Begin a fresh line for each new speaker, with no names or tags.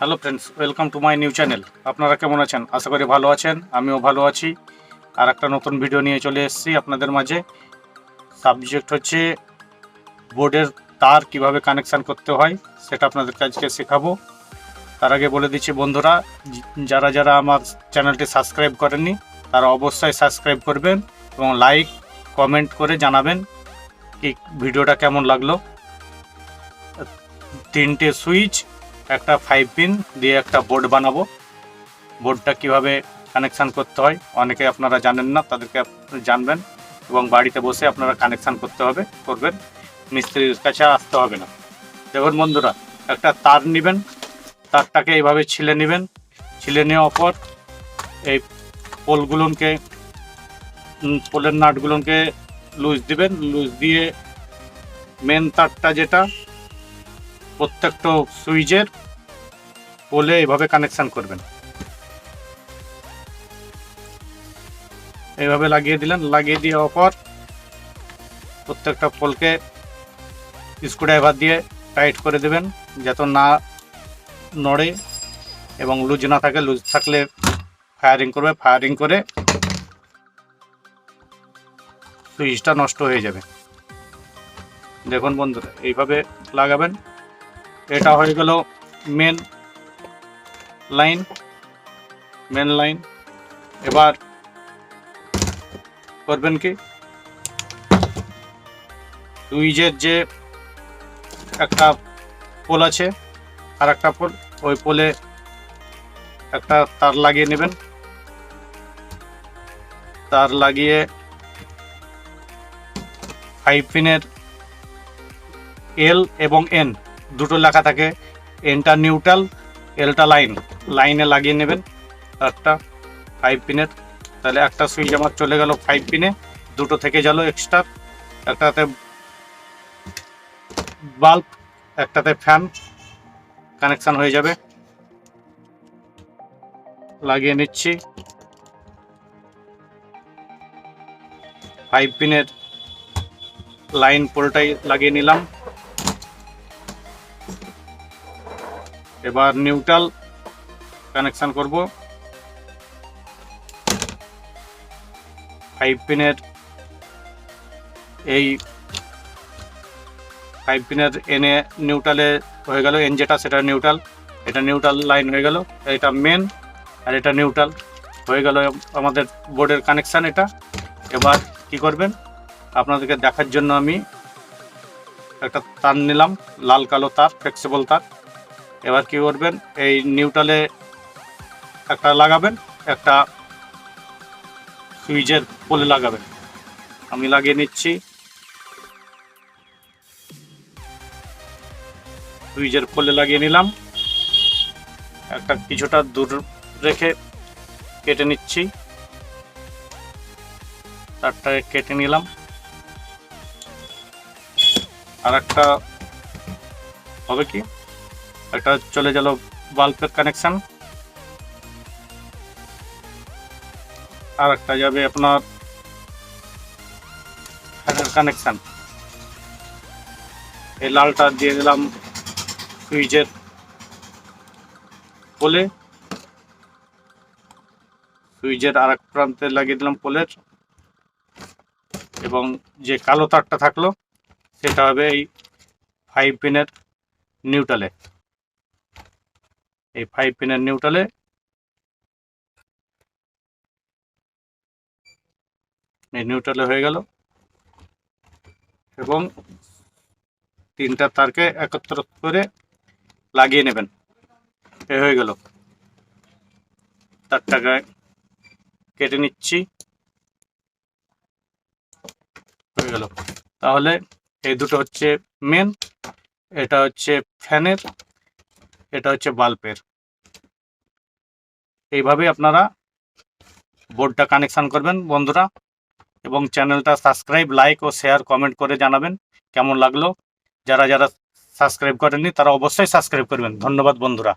Hello friends welcome to my new channel আপনারা কেমন আছেন? আশা করি ভালো আছেন, আমিও ভালো আছি। আর একটা নতুন ভিডিও নিয়ে চলে এসেছি আপনাদের মাঝে। সাবজেক্ট হচ্ছে বোর্ডের তার কীভাবে কানেকশান করতে হয়, সেটা আপনাদের কাছকে শেখাবো। তার আগে বলে দিচ্ছি বন্ধুরা, যারা যারা আমার চ্যানেলটি সাবস্ক্রাইব করেননি, তারা অবশ্যই সাবস্ক্রাইব করবেন এবং লাইক কমেন্ট করে জানাবেন কি ভিডিওটা কেমন লাগল। তিনটে সুইচ একটা ফাইভ পিন দিয়ে একটা বোর্ড বানাবো। বোর্ডটা কীভাবে কানেকশান করতে হয়, অনেকে আপনারা জানেন না, তাদেরকে জানবেন এবং বাড়িতে বসে আপনারা কানেকশান করতে হবে, করবেন। মিস্ত্রির কাছে আসতে হবে না। দেখুন বন্ধুরা, একটা তার নেবেন, তারটাকে এইভাবে ছিলে নেবেন। ছিলে নেওয়ার পর এই পোলগুলোকে পোলের নাটগুলোকে লুজ দিবেন। লুজ দিয়ে মেন তারটা যেটা প্রত্যেকটা সুইচের পোলে এভাবে কানেকশান করবেন। এইভাবে লাগিয়ে দিলেন, লাগিয়ে দেওয়ার পর প্রত্যেকটা পোলকে স্ক্রুড্রাইভার দিয়ে টাইট করে দেবেন, যাতে না নড়ে এবং লুজ না থাকে, লুজ থাকলে ফায়ারিং করবে ফায়ারিং করে সুইচটা নষ্ট হয়ে যাবে। দেখুন বন্ধুরা, এইভাবে লাগাবেন। এটা হয়ে গেল মেন লাইন মেন লাইন এবার করবেন কি? সুইচের যে একটা পোল আছে আর একটা পোল, ওই পোলে একটা তার লাগিয়ে নেবেন। তার লাগিয়ে ফাইভ পিনের এল এবং এন দুটো লেখা থাকে এনটা নিউট্রাল এলটা লাইন লাইনে লাগিয়ে নেবেন, একটা ফাইভ পিনের তাহলে একটা সুইচ আমার চলে গেল ফাইভ পিনে দুটো থেকে গেল এক্সট্রা একটাতে বাল্ব একটাতে ফ্যান কানেকশান হয়ে যাবে। লাগিয়ে নিচ্ছি। ফাইভ পিনের লাইন পোলটাই লাগিয়ে নিলাম। এবার নিউট্রাল কানেকশান করব। ফাইভ পিনের এই ফাইভ পিনের এনে নিউট্রালে হয়ে গেল এন যেটা সেটা নিউট্রাল এটা নিউট্রাল লাইন হয়ে গেল, এটা মেন আর এটা নিউট্রাল হয়ে গেল আমাদের বোর্ডের কানেকশান এটা। এবার কি করবেন? আপনাদেরকে দেখার জন্য আমি একটা তার নিলাম, লাল কালো তার ফ্লেক্সিবল তার। এবার কি করবেন? এই নিউট্রালে একটা লাগাবেন, একটা সুইচের পোলে লাগাবেন। আমি লাগিয়ে নিচ্ছি। সুইচের পোলে লাগিয়ে নিলাম। একটা কিছুটা দূর রেখে কেটে নিচ্ছি। তারটাকে কেটে নিলাম। আর একটা হবে কি? একটা চলে গেল বাল্বের কানেকশন আর একটা যাবে আপনার ফ্যানের কানেকশন এই লালটা দিয়ে দিলাম সুইচের পোলে। সুইচের আর এক প্রান্তে লাগিয়ে দিলাম পোলের। এবং যে কালো তারটা থাকল, সেটা হবে এই ফাইভ পিনের নিউট্রালে এই ফাইভ পিনের নিউট্রালে এই নিউট্রালে হয়ে গেল। এবং তিনটা তারকে একত্র করে লাগিয়ে নেবেন। এ হয়ে গেল। তারটাকে কেটে নিচ্ছি। হয়ে গেল। তাহলে এই দুটো হচ্ছে মেন এটা হচ্ছে ফ্যানের এটা হচ্ছে বাল্বের। এইভাবে আপনারা বোর্ডটা কানেকশান করবেন বন্ধুরা এবং চ্যানেলটা সাবস্ক্রাইব লাইক ও শেয়ার কমেন্ট করে জানাবেন কেমন লাগল। যারা যারা সাবস্ক্রাইব করেননি তারা অবশ্যই সাবস্ক্রাইব করবেন। ধন্যবাদ বন্ধুরা।